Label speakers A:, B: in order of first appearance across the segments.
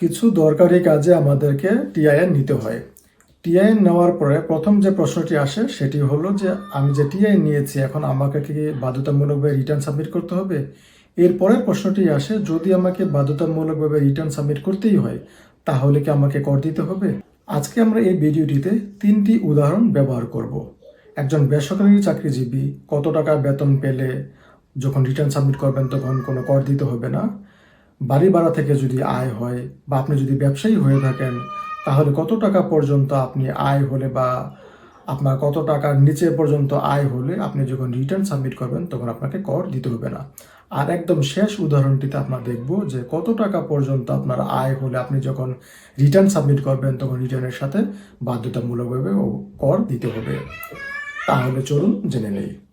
A: কিছু দরকারি কাজে আমাদেরকে টিআইএন নিতে হয়। টিআইএন নেওয়ার পরে প্রথম যে প্রশ্নটি আসে সেটি হলো যে, আমি যে টিআইএন নিয়েছি, এখন আমাকে কি বাধ্যতামূলকভাবে রিটার্ন সাবমিট করতে হবে? এরপরের প্রশ্নটি আসে, যদি আমাকে বাধ্যতামূলকভাবে রিটার্ন সাবমিট করতেই হয়, তাহলে কি আমাকে কর দিতে হবে? আজকে আমরা এই ভিডিওটিতে তিনটি উদাহরণ ব্যবহার করব। একজন বেসরকারি চাকরিজীবী কত টাকা বেতন পেলে যখন রিটার্ন সাবমিট করবেন তখন কোনো কর দিতে হবে না। বাড়ি ভাড়া থেকে যদি আয় হয় বা আপনি যদি ব্যবসায়ী হয়ে থাকেন, তাহলে কত টাকা পর্যন্ত আপনি আয় হলে বা আপনার কত টাকার নিচে পর্যন্ত আয় হলে আপনি যখন রিটার্ন সাবমিট করবেন, তখন আপনাকে কর দিতে হবে না। আর একদম শেষ উদাহরণটিতে আমরা দেখব যে কত টাকা পর্যন্ত আপনার আয় হলে আপনি যখন রিটার্ন সাবমিট করবেন, তখন রিটার্নের সাথে বাধ্যতামূলকভাবে কর দিতে হবে। তাহলে চলুন জেনে নেই।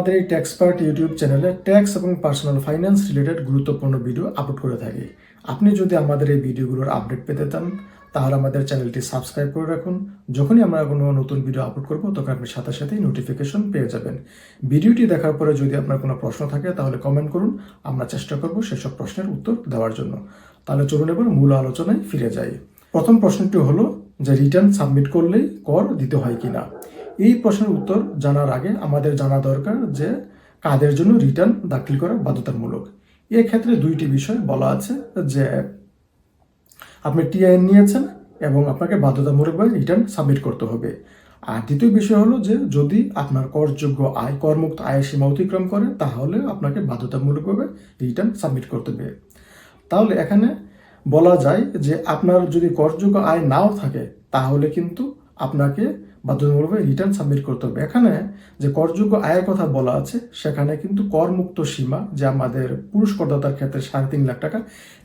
A: আমাদের এই tax part YouTube channel tax এবং পার্সোনাল ফাইন্যান্স রিলেটেড গুরুত্বপূর্ণ ভিডিও আপলোড করে থাকি। আপনি যদি আমাদের এই ভিডিওগুলোর আপডেট পেতে চান, তাহলে আমাদের চ্যানেলটি সাবস্ক্রাইব করে রাখুন। যখনই আমরা কোনো নতুন ভিডিও আপলোড করব, তখন আপনি সাথে সাথেই নোটিফিকেশন পেয়ে যাবেন। ভিডিওটি দেখার পরে যদি আপনার কোনো প্রশ্ন থাকে, তাহলে কমেন্ট করুন। আমরা চেষ্টা করব সেসব প্রশ্নের উত্তর দেওয়ার জন্য। তাহলে চলুন এবার মূল আলোচনায় ফিরে যাই। প্রথম প্রশ্নটি হলো যে রিটার্ন সাবমিট করলেই কর দিতে হয় কিনা? এই প্রশ্নের উত্তর জানার আগে আমাদের জানা দরকার যে কাদের জন্য রিটার্ন দাখিল করা বাধ্যতামূলক। এক্ষেত্রে দুইটি বিষয় বলা আছে যে আপনি টিআইএন নিয়েছেন এবং আপনাকে বাধ্যতামূলকভাবে রিটার্ন সাবমিট করতে হবে। আর দ্বিতীয় বিষয় হলো যে যদি আপনার করযোগ্য আয়, করমুক্ত আয়ের সীমা অতিক্রম করে, তাহলে আপনাকে বাধ্যতামূলকভাবে রিটার্ন সাবমিট করতে হবে। তাহলে এখানে বলা যায় যে আপনার যদি করযোগ্য আয় নাও থাকে, তাহলে কিন্তু আপনাকে বাধ্যতামূলকভাবে রিটার্ন সাবমিট করতে হবে। এখানে যে করযোগ্য আয়ের কথা বলা আছে সেখানে কিন্তু করমুক্ত সীমা যে আমাদের পুরুষ করদাতার ক্ষেত্রে সাড়ে তিন লাখ টাকা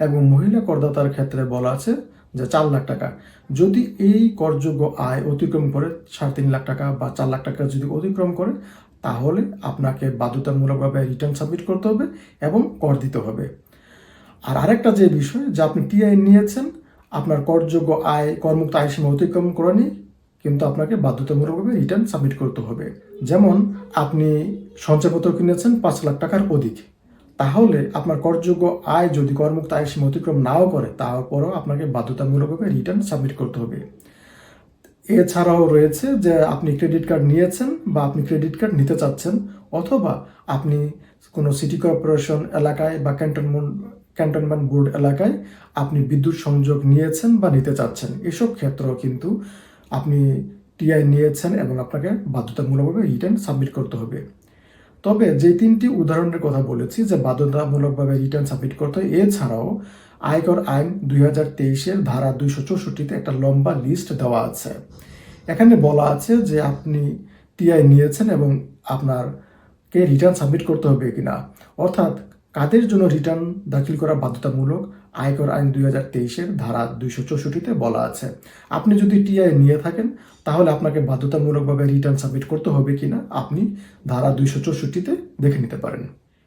A: এবং মহিলা করদাতার ক্ষেত্রে বলা আছে যে চার লাখ টাকা। যদি এই করযোগ্য আয় অতিক্রম করে সাড়ে তিন লাখ টাকা বা চার লাখ টাকা যদি অতিক্রম করে তাহলে আপনাকে বাধ্যতামূলকভাবে রিটার্ন সাবমিট করতে হবে এবং কর দিতে হবে। আর আরেকটা যে বিষয় যে আপনি টিআই নিয়েছেন আপনার করযোগ্য আয় কর্মুক্ত আয় সীমা অতিক্রম করেনি কিন্তু আপনাকে বাধ্যতামূলকভাবে রিটার্ন সাবমিট করতে হবে। যেমন, আপনি সঞ্চয়পত্র কিনেছেন পাঁচ লাখ টাকার অধিক। তাহলে আপনার করযোগ্য আয় যদি করমুক্ত আয় সীমা অতিক্রম নাও করে, তারপরও আপনাকে বাধ্যতামূলকভাবে রিটার্ন সাবমিট করতে হবে। এছাড়াও রয়েছে যে, আপনি ক্রেডিট কার্ড নিয়েছেন বা আপনি ক্রেডিট কার্ড নিতে চাচ্ছেন, অথবা আপনি কোনো সিটি কর্পোরেশন এলাকায় বা ক্যান্টনমেন্ট ক্যান্টনমেন্ট বোর্ড এলাকায় আপনি বিদ্যুৎ সংযোগ নিয়েছেন বা নিতে চাচ্ছেন। এসব ক্ষেত্রেও কিন্তু আপনি টিআই নিয়েছেন এবং আপনাকে বাধ্যতামূলকভাবে রিটার্ন সাবমিট করতে হবে। তবে যে তিনটি উদাহরণের কথা বলেছি যে বাধ্যতামূলকভাবে রিটার্ন সাবমিট করতে হয়, এছাড়াও আয়কর আইন দুই হাজার তেইশের ধারা দুইশো চৌষট্টিতে একটা লম্বা লিস্ট দেওয়া আছে। এখানে বলা আছে যে আপনি টিআই নিয়েছেন এবং আপনারকে রিটার্ন সাবমিট করতে হবে কিনা। অর্থাৎ কাদের জন্য রিটার্ন দাখিল করা বাধ্যতামূলক? আয়কর আইন দুই হাজার তেইশের ধারা দুইশো চৌষট্টিতে বলা আছে। আপনি যদি টিআই নিয়ে থাকেন, তাহলে আপনাকে বাধ্যতামূলকভাবে রিটার্ন সাবমিট করতে হবে কিনা আপনি ধারা দুইশো চৌষট্টিতে দেখে নিতে পারেন।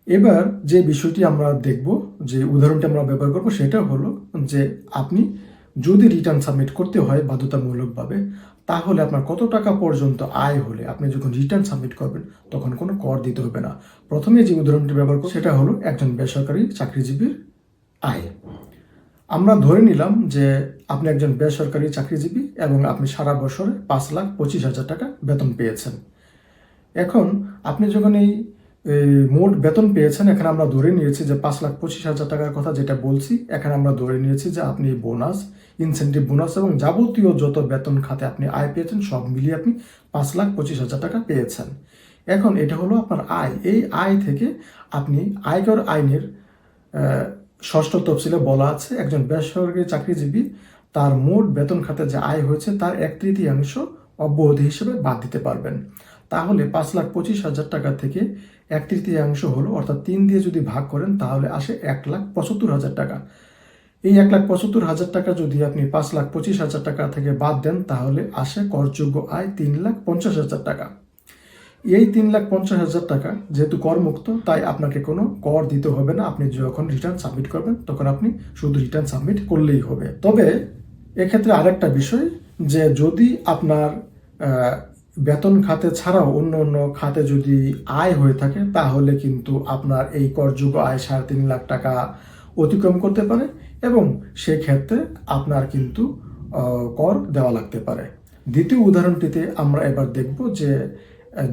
A: এবার যে বিষয়টি আমরা দেখব, যে উদাহরণটি আমরা ব্যবহার করব, সেটা হলো যে আপনি যদি রিটার্ন সাবমিট করতে হয় বাধ্যতামূলকভাবে, তাহলে আপনার কত টাকা পর্যন্ত আয় হলে আপনি যখন রিটার্ন সাবমিট করবেন, তখন কোনো কর দিতে হবে না। প্রথমে যে উদাহরণটি ব্যবহার করব, সেটা হলো একজন বেসরকারি চাকরিজীবীর আয়। আমরা ধরে নিলাম যে আপনি একজন বেসরকারি চাকরিজীবী এবং আপনি সারা বছরে পাঁচ লাখ পঁচিশ হাজার টাকা বেতন পেয়েছেন। এখন আপনি যখন এই মোট বেতন পেয়েছেন, এখানে আমরা ধরে নিয়েছি যে পাঁচ লাখ পঁচিশ হাজার টাকার কথা যেটা বলছি, এখানে আমরা ধরে নিয়েছি যে আপনি বোনাস ইনসেন্টিভ বোনাস এবং যাবতীয় যত বেতন খাতে আপনি আয় পেয়েছেন, সব মিলিয়ে আপনি পাঁচ লাখ পঁচিশ হাজার টাকা পেয়েছেন। এখন এটা হলো আপনার আয়। এই আয় থেকে আপনি আয়কর আইনের ষষ্ঠ তফসিলে বলা আছে, একজন বেসরকারি চাকরিজীবী তার মোট বেতন খাতে যে আয় হয়েছে তার এক তৃতীয়াংশ অব্যাহতি হিসেবে বাদ দিতে পারবেন। তাহলে পাঁচ লাখ পঁচিশ হাজার টাকা থেকে এক তৃতীয়াংশ হলো, অর্থাৎ তিন দিয়ে যদি ভাগ করেন তাহলে আসে এক লাখ পঁচাত্তর হাজার টাকা। এই এক লাখ পঁচাত্তর হাজার টাকা যদি আপনি পাঁচ লাখ পঁচিশ হাজার টাকা থেকে বাদ দেন তাহলে আসে করযোগ্য আয় তিন লাখ পঞ্চাশ হাজার টাকা। এই তিন লাখ পঞ্চাশ হাজার টাকা যেহেতু করমুক্ত, তাই আপনাকে কোনো কর দিতে হবে না। আপনি যখন রিটার্ন সাবমিট করবেন, তখন আপনি শুধু রিটার্ন সাবমিট করলেই হবে। তবে এক্ষেত্রে আরেকটা বিষয় যে যদি আপনার বেতন খাতে ছাড়াও অন্য অন্য খাতে যদি আয় হয়ে থাকে, তাহলে কিন্তু আপনার এই করযোগ্য আয় সাড়ে তিন লাখ টাকা অতিক্রম করতে পারে এবং সেই ক্ষেত্রে আপনার কিন্তু কর দেওয়া লাগতে পারে। দ্বিতীয় উদাহরণটিতে আমরা এবার দেখব যে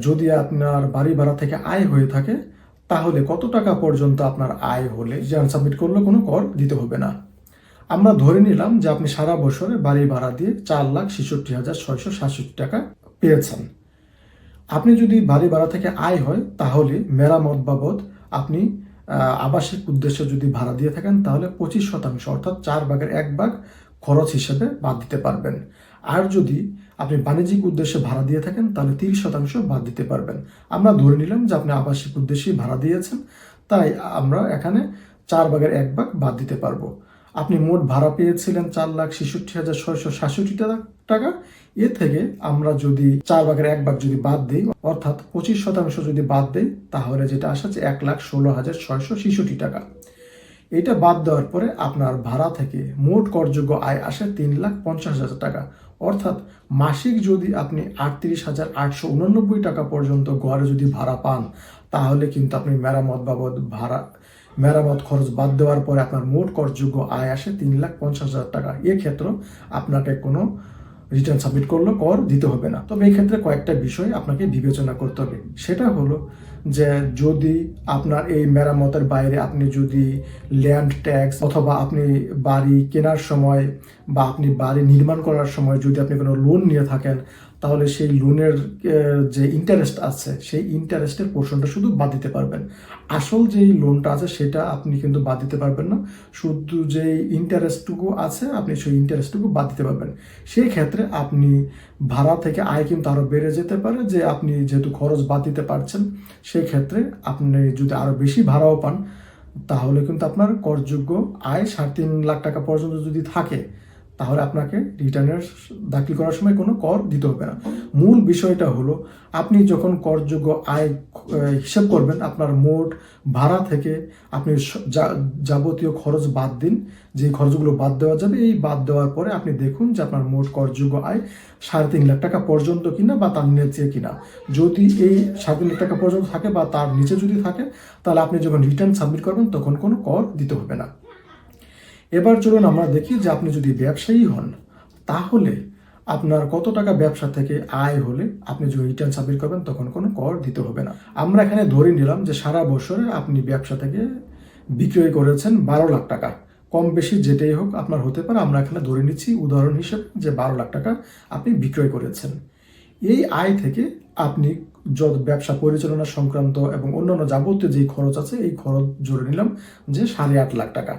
A: যদি আপনার বাড়ি ভাড়া থেকে আয় হয়ে থাকে, তাহলে কত টাকা পর্যন্ত আপনার আয় হলে রিটার্ন সাবমিট করলে কোনো কর দিতে হবে না। আমরা ধরে নিলাম যে আপনি সারা বছরে বাড়ি ভাড়া দিয়ে চার লাখ ছেষট্টি হাজার ছয়শো সাতষট্টি টাকা পেয়েছেন। আপনি যদি বাড়ি ভাড়া থেকে আয় হয়, তাহলে মেরামত বাবদ আপনি আবাসিক উদ্দেশ্যে যদি ভাড়া দিয়ে থাকেন, তাহলে পঁচিশ শতাংশ অর্থাৎ চার ভাগের এক ভাগ খরচ হিসেবে বাদ দিতে পারবেন। আর যদি আপনি বাণিজ্যিক উদ্দেশ্যে ভাড়া দিয়ে থাকেন, তাহলে তিরিশ শতাংশ বাদ দিতে পারবেন। আমরা ধরে নিলাম যে আপনি আবাসিক উদ্দেশ্যেই ভাড়া দিয়েছেন, তাই আমরা এখানে চার ভাগের এক ভাগ বাদ দিতে পারব। আপনি মোট ভাড়া পেয়েছিলেন চার লাখ ছেষট্টি হাজার ছয়শো সাতষট্টি টাকা এ থেকে আমরা যদি চার ভাগের এক ভাগ যদি বাদ দিই, অর্থাৎ পঁচিশ শতাংশ যদি বাদ দিই, তাহলে যেটা আসে যে এক লাখ ষোলো হাজার ছয়শো ছেষট্টি টাকা। এটা বাদ দেওয়ার পরে আপনার ভাড়া থেকে মোট করযোগ্য আয় আসে তিন লাখ পঞ্চাশ হাজার টাকা। অর্থাৎ মাসিক যদি আপনি আটত্রিশ হাজার আটশো উননব্বই টাকা পর্যন্ত গড়ে যদি ভাড়া পান, তাহলে কিন্তু আপনি মেরামত বাবদ ভাড়া, মেরামত খরচ বাদ দেওয়ার পরে আপনার মোট করযোগ্য আয় আসে তিন লাখ পঞ্চাশ হাজার টাকা। এক্ষেত্রে আপনাকে কোনো রিটার্ন সাবমিট করলে কর দিতে হবে না। তবে এই ক্ষেত্রে কয়েকটা বিষয় আপনাকে বিবেচনা করতে হবে। সেটা হলো যে যদি আপনার এই মেরামতের বাইরে আপনি যদি ল্যান্ড ট্যাক্স অথবা আপনি বাড়ি কেনার সময় বা আপনি বাড়ি নির্মাণ করার সময় যদি আপনি কোনো লোন নিয়ে থাকেন তাহলে সেই লোনের যে ইন্টারেস্ট আছে, সেই ইন্টারেস্টের পোর্শনটা শুধু বাদ দিতে পারবেন। আসল যেই লোনটা আছে, সেটা আপনি কিন্তু বাদ দিতে পারবেন না। শুধু যেই ইন্টারেস্টটুকু আছে, আপনি সেই ইন্টারেস্টটুকু বাদ দিতে পারবেন। সেই ক্ষেত্রে আপনি ভাড়া থেকে আয় কিন্তু আরও বেড়ে যেতে পারে, যে আপনি যেহেতু খরচ বাদ দিতে পারছেন, সেই ক্ষেত্রে আপনি যদি আরও বেশি ভাড়াও পান, তাহলে কিন্তু আপনার করযোগ্য আয় সাড়ে তিন লাখ টাকা পর্যন্ত যদি থাকে তাহলে আপনাকে রিটার্নের দাখিল করার সময় কোনো কর দিতে হবে না। মূল বিষয়টা হলো, আপনি যখন করযোগ্য আয় হিসাব করবেন, আপনার মোট ভাড়া থেকে আপনি যাবতীয় খরচ বাদ দিন। যে খরচগুলো বাদ দেওয়া যাবে, এই বাদ দেওয়ার পরে আপনি দেখুন যে আপনার মোট করযোগ্য আয় সাড়ে তিন লাখ টাকা পর্যন্ত কিনা বা তার নিচে কিনা। যদি এই সাড়ে তিন লাখ টাকা পর্যন্ত থাকে বা তার নিচে যদি থাকে, তাহলে আপনি যখন রিটার্ন সাবমিট করবেন, তখন কোনো কর দিতে হবে না। এবার চলুন আমরা দেখি যে আপনি যদি ব্যবসায়ী হন, তাহলে আপনার কত টাকা ব্যবসা থেকে আয় হলে আপনি যখন রিটার্ন সাবমিট করবেন, তখন কোনো কর দিতে হবে না। আমরা এখানে ধরে নিলাম যে সারা বছরে আপনি ব্যবসা থেকে বিক্রয় করেছেন বারো লাখ টাকা। কম বেশি যেটাই হোক আপনার হতে পারে, আমরা এখানে ধরে নিচ্ছি উদাহরণ হিসেবে যে বারো লাখ টাকা আপনি বিক্রয় করেছেন। এই আয় থেকে আপনি যত ব্যবসা পরিচালনা সংক্রান্ত এবং অন্যান্য যাবতীয় যেই খরচ আছে, এই খরচ জোরে নিলাম যে সাড়ে আট লাখ টাকা।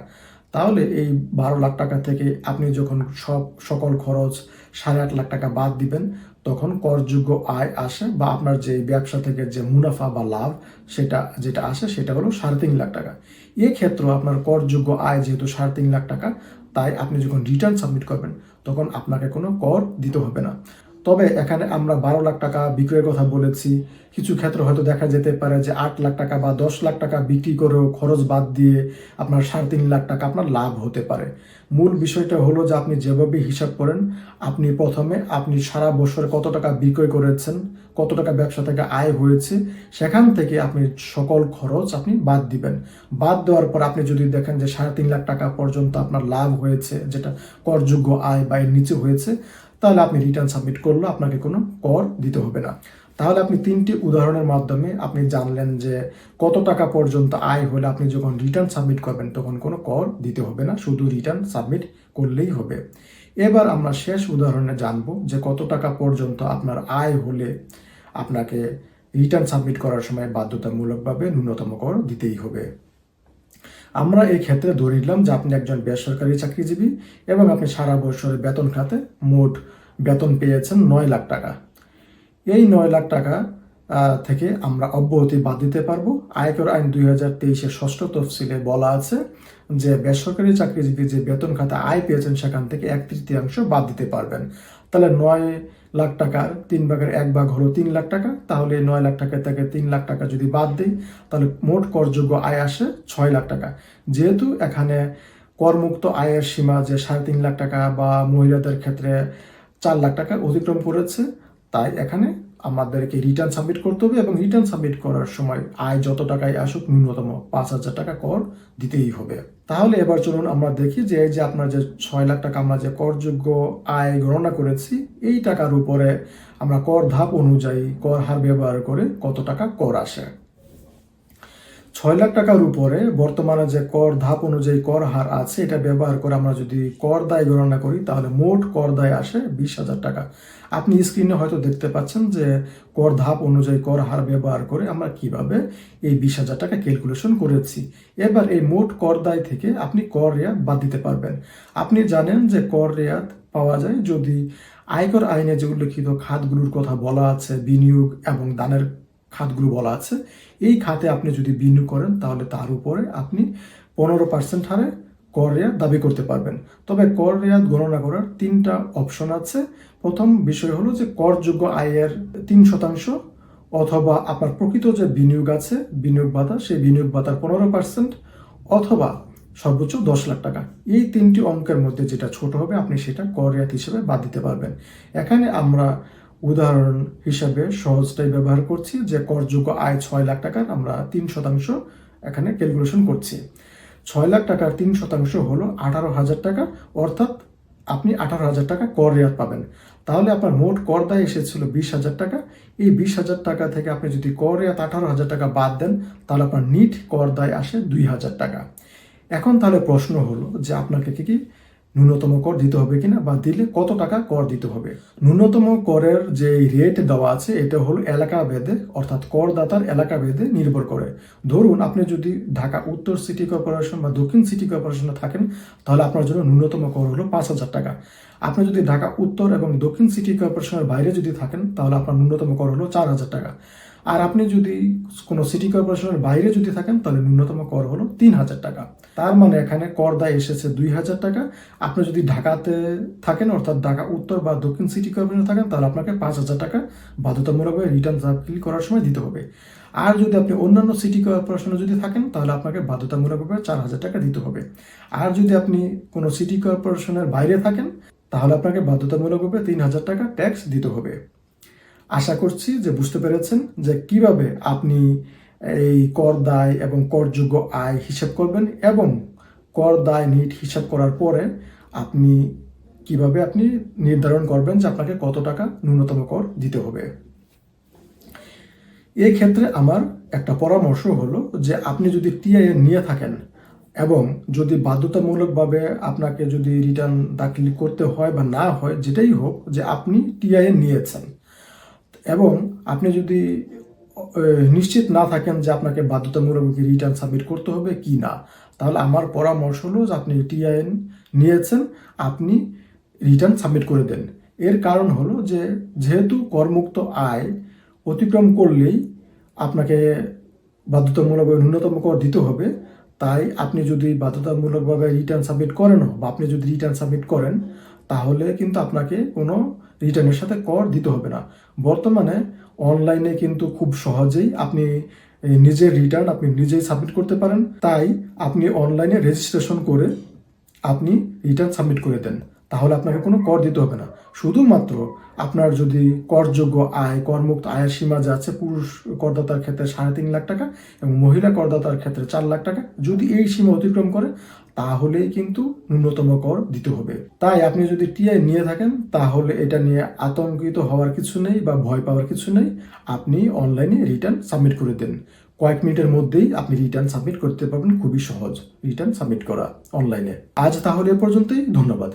A: তাহলে এই বারো লাখ টাকা থেকে আপনি যখন সব সকল খরচ সাড়ে আট লাখ টাকা বাদ দিবেন, তখন করযোগ্য আয় আসে বা আপনার যে ব্যবসা থেকে যে মুনাফা বা লাভ সেটা যেটা আসে সেটা হলো সাড়ে তিন লাখ টাকা। এক্ষেত্রে আপনার করযোগ্য আয় যেহেতু সাড়ে তিন লাখ টাকা, তাই আপনি যখন রিটার্ন সাবমিট করবেন, তখন আপনাকে কোনো কর দিতে হবে না। তবে এখানে আমরা বারো লাখ টাকা বিক্রয়ের কথা বলেছি। কিছু ক্ষেত্রে হয়তো দেখা যেতে পারে যে আট লাখ টাকা বা দশ লাখ টাকা বিক্রি করেও খরচ বাদ দিয়ে আপনার সাড়ে তিন লাখ টাকা আপনার লাভ হতে পারে। মূল বিষয়টা হলো যে আপনি যেভাবে হিসাব করেন, আপনি প্রথমে আপনি সারা বছর কত টাকা বিক্রয় করেছেন, কত টাকা ব্যবসা থেকে আয় হয়েছে, সেখান থেকে আপনি সকল খরচ আপনি বাদ দিবেন। বাদ দেওয়ার পর আপনি যদি দেখেন যে সাড়ে তিন লাখ টাকা পর্যন্ত আপনার লাভ হয়েছে, যেটা করযোগ্য আয় বা এর নিচে হয়েছে তাহলে আপনি রিটার্ন সাবমিট করলে আপনাকে কোনো কর দিতে হবে না। তাহলে আপনি তিনটি উদাহরণের মাধ্যমে আপনি জানলেন যে কত টাকা পর্যন্ত আয় হলে আপনি যখন রিটার্ন সাবমিট করবেন তখন কোনো কর দিতে হবে না, শুধু রিটার্ন সাবমিট করলেই হবে। এবার আমরা শেষ উদাহরণে জানব যে কত টাকা পর্যন্ত আপনার আয় হলে আপনাকে রিটার্ন সাবমিট করার সময় বাধ্যতামূলকভাবে ন্যূনতম কর দিতেই হবে। আমরা এই ক্ষেত্রে ধরে নিলাম যে আপনি একজন বেসরকারি চাকরিজীবী এবং আপনি সারা বছরের বেতন খাতে মোট বেতন পেয়েছেন নয় লাখ টাকা। এই নয় লাখ টাকা থেকে আমরা অব্যাহতি বাদ দিতে পারব। আয়কর আইন দুই হাজার তেইশের ষষ্ঠ তফসিলে বলা আছে যে বেসরকারি চাকরিজীবী যে বেতন খাতে আয় পেয়েছেন সেখান থেকে এক তৃতীয়াংশ বাদ দিতে পারবেন। তাহলে নয় লাখ টাকা, তিন ভাগের এক ভাগ হলো তিন লাখ টাকা, তাহলে নয় লাখ টাকা থেকে তিন লাখ টাকা যদি বাদ দিই, তাহলে মোট করযোগ্য আয় আসে ছয় লাখ টাকা। যেহেতু এখানে করমুক্ত আয়ের সীমা যে সাড়ে তিন লাখ টাকা বা মহিলাদের ক্ষেত্রে চার লাখ টাকা অতিক্রম করেছে, তাই এখানে আমাদেরকে রিটার্ন সাবমিট করতে হবে এবং রিটার্ন সাবমিট করার সময় আয় যত টাকায় আসুক ন্যূনতম পাঁচ হাজার টাকা কর দিতেই হবে। তাহলে এবার চলুন আমরা দেখি যে এই যে আপনার যে ছয় লাখ টাকা আমরা যে করযোগ্য আয় গণনা করেছি, এই টাকার উপরে আমরা কর ধাপ অনুযায়ী কর হার ব্যবহার করে কত টাকা কর আসে। ছয় লাখ টাকার উপরে বর্তমানে যে কর, ধাপ অনুযায়ী কর হার আছে, এটা ব্যবহার করে আমরা যদি কর দায় গণনা করি, তাহলে মোট কর দায় আসে বিশ হাজার টাকা। আপনি স্ক্রিনে হয়তো দেখতে পাচ্ছেন যে কর, ধাপ অনুযায়ী কর হার ব্যবহার করে আমরা কীভাবে এই বিশ হাজার টাকা ক্যালকুলেশন করেছি। এবার এই মোট কর দায় থেকে আপনি কর রেয়াত বাদ দিতে পারবেন। আপনি জানেন যে কর রেয়াত পাওয়া যায় যদি আয়কর আইনে যে উল্লেখিত খাতগুলোর কথা বলা আছে, বিনিয়োগ এবং দানের খাতগুলো বলা আছে। এই খাতে আপনি যদি বিনিয়োগ করেন, তাহলে তার উপরে আপনি পনেরো পার্সেন্ট হারে কর রেয়াত দাবি করতে পারবেন। তবে কর রেয়াত গণনা করার তিনটা অপশন আছে। প্রথম বিষয় হলো যে, করযোগ্য আয়ের তিন শতাংশ অথবা আপনার প্রকৃত যে বিনিয়োগ আছে, বিনিয়োগ ভাতা, সেই বিনিয়োগ ভাতার পনেরো পার্সেন্ট অথবা সর্বোচ্চ দশ লাখ টাকা। এই তিনটি অঙ্কের মধ্যে যেটা ছোট হবে, আপনি সেটা কর রেয়াত হিসেবে বাদ দিতে পারবেন। এখানে আমরা উদাহরণ হিসাবে সহজটাই ব্যবহার করছি যে করযোগ্য আয় ছয় লাখ টাকার আমরা তিন শতাংশ এখানে ক্যালকুলেশন করছি। ছয় লাখ টাকার তিন শতাংশ হলো আঠারো হাজার টাকা, অর্থাৎ আপনি আঠারো হাজার টাকা কর রেয়াত পাবেন। তাহলে আপনার মোট কর দায় এসেছিল বিশ হাজার টাকা। এই বিশ হাজার টাকা থেকে আপনি যদি কর রেয়াত আঠারো হাজার টাকা বাদ দেন, তাহলে আপনার নিট কর দায় আসে দুই হাজার টাকা। এখন তাহলে প্রশ্ন হলো যে আপনাকে কি কি ন্যূনতম কর দিতে হবে কিনা বা দিলে কত টাকা কর দিতে হবে? ন্যূনতম করের যে রেট দেওয়া আছে, এটা হলো এলাকা ভেদে, অর্থাৎ করদাতার এলাকা ভেদে নির্ভর করে। ধরুন, আপনি যদি ঢাকা উত্তর সিটি কর্পোরেশন বা দক্ষিণ সিটি কর্পোরেশনে থাকেন, তাহলে আপনার জন্য ন্যূনতম কর হলো পাঁচ হাজার টাকা। আপনি যদি ঢাকা উত্তর এবং দক্ষিণ সিটি কর্পোরেশনের বাইরে যদি থাকেন, তাহলে আপনার ন্যূনতম কর হলো চার হাজার টাকা। আর আপনি যদি কোনো সিটি কর্পোরেশনের বাইরে যদি থাকেন, তাহলে ন্যূনতম কর হলো তিন হাজার টাকা। তার মানে এখানে কর দায় এসেছে দুই হাজার টাকা। আপনি যদি ঢাকাতে থাকেন, অর্থাৎ ঢাকা, উত্তর বা দক্ষিণ সিটি কর্পোরেশনে থাকেন, তাহলে আপনাকে পাঁচ হাজার টাকা বাধ্যতামূলকভাবে রিটার্ন দাখিল করার সময় দিতে হবে। আর যদি আপনি অন্যান্য সিটি কর্পোরেশনে যদি থাকেন, তাহলে আপনাকে বাধ্যতামূলকভাবে চার হাজার টাকা দিতে হবে। আর যদি আপনি কোনো সিটি কর্পোরেশনের বাইরে থাকেন, তাহলে আপনাকে বাধ্যতামূলকভাবে তিন হাজার টাকা ট্যাক্স দিতে হবে। আশা করছি যে বুঝতে পেরেছেন যে কীভাবে আপনি এই কর দায় এবং করযোগ্য আয় হিসাব করবেন এবং কর দায় নিট হিসাব করার পরে আপনি কীভাবে আপনি নির্ধারণ করবেন যে আপনাকে কত টাকা ন্যূনতম কর দিতে হবে। এই ক্ষেত্রে আমার একটা পরামর্শ হলো যে আপনি যদি টিআইএ নিয়ে থাকেন এবং যদি বাধ্যতামূলকভাবে আপনাকে যদি রিটার্ন দাখিল করতে হয় বা না হয়, যেটাই হোক, যে আপনি টিআইএ নিয়েছেন। এবং আপনি যদি নিশ্চিত না থাকেন যে আপনাকে বাধ্যতামূলক রিটার্ন সাবমিট করতে হবে কি না, তাহলে আমার পরামর্শ হলো যে আপনি টিআইএন নিয়েছেন, আপনি রিটার্ন সাবমিট করে দেন। এর কারণ হলো যে যেহেতু করমুক্ত আয় অতিক্রম করলেই আপনাকে বাধ্যতামূলকভাবে ন্যূনতম কর দিতে হবে, তাই আপনি যদি বাধ্যতামূলকভাবে রিটার্ন সাবমিট করেন বা আপনি যদি রিটার্ন সাবমিট করেন, তাহলে কিন্তু আপনাকে কোনো রিটার্নের সাথে কর দিতে হবে না। বর্তমানে অনলাইনে কিন্তু খুব সহজেই আপনি নিজের রিটার্ন আপনি নিজেই সাবমিট করতে পারেন। তাই আপনি অনলাইনে রেজিস্ট্রেশন করে আপনি রিটার্ন সাবমিট করে দেন। তাহলে আপনাকে কোনো কর দিতে হবে না। শুধুমাত্র আপনার যদি করযোগ্য আয়, করমুক্ত আয়ের সীমা যা আছে, পুরুষ করদাতার ক্ষেত্রে সাড়ে তিন লাখ টাকা এবং মহিলা করদাতার ক্ষেত্রে চার লাখ টাকা, যদি এই সীমা অতিক্রম করে তাহলেই কিন্তু ন্যূনতম কর দিতে হবে। তাই আপনি যদি টিআই নিয়ে থাকেন, তাহলে এটা নিয়ে আতঙ্কিত হওয়ার কিছু নেই বা ভয় পাওয়ার কিছু নেই। আপনি অনলাইনে রিটার্ন সাবমিট করে দেন। কয়েক মিনিটের মধ্যেই আপনি রিটার্ন সাবমিট করতে পারবেন। খুবই সহজ। রিটার্ন সাবমিট করা অনলাইনে। আজ তাহলে এ পর্যন্তই। ধন্যবাদ।